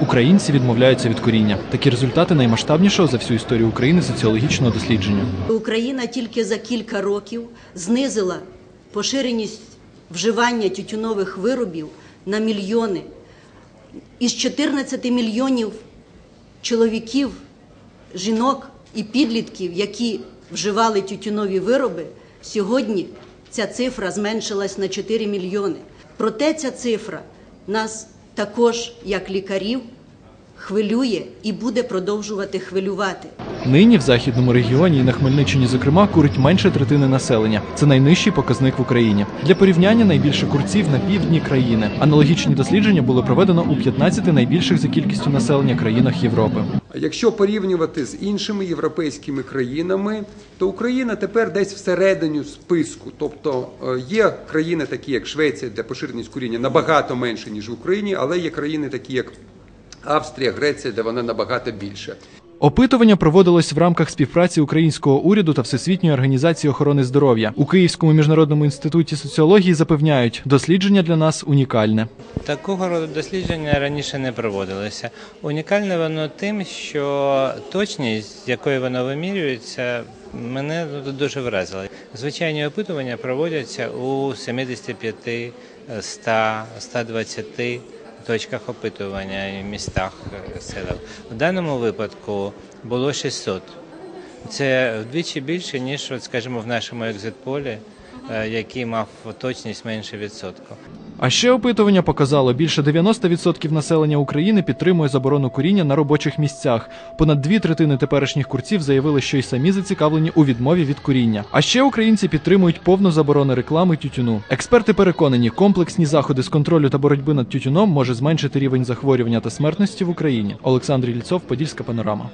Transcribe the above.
Українці відмовляються від куріння. Такі результати наймасштабнішого за всю історію України соціологічного дослідження. Україна тільки за кілька років знизила поширеність вживання тютюнових виробів на мільйони. Із 14 мільйонів чоловіків, жінок і підлітків, які вживали тютюнові вироби, сьогодні ця цифра зменшилась на 4 мільйони. Проте ця цифра нас також, як лікарів, хвилює і буде продовжувати хвилювати. Нині в західному регіоні і на Хмельниччині, зокрема, курить менше третини населення. Це найнижчий показник в Україні. Для порівняння найбільше курців на півдні країни. Аналогічні дослідження було проведено у 15 найбільших за кількістю населення країнах Європи. Якщо порівнювати з іншими європейськими країнами, то Україна тепер десь всередині списку. Тобто е, є країни, такі як Швеція, де поширеність куріння набагато менше ніж в Україні, але є країни, такі як Австрія, Греція, де вона набагато більше. Опитування проводилось в рамках співпраці українського уряду та Всесвітньої організації охорони здоров'я. У Київському міжнародному інституті соціології запевняють, дослідження для нас унікальне. Такого роду дослідження раніше не проводилися. Унікальне воно тим, що точність, з якою воно вимірюється, мене дуже вразила. Звичайні опитування проводяться у 75, 100, 120 точках опитування і містах е, селах. В даному випадку було 600. Це вдвічі більше, ніж, от, скажімо, в нашому екзитполі, е, який мав точність менше відсотку. А ще опитування показало, більше 90% населення України підтримує заборону куріння на робочих місцях. Понад дві третини теперішніх курців заявили, що й самі зацікавлені у відмові від куріння. А ще українці підтримують повну заборону реклами тютюну. Експерти переконані, комплексні заходи з контролю та боротьби над тютюном може зменшити рівень захворювання та смертності в Україні. Олександр Ільцов, Подільська панорама.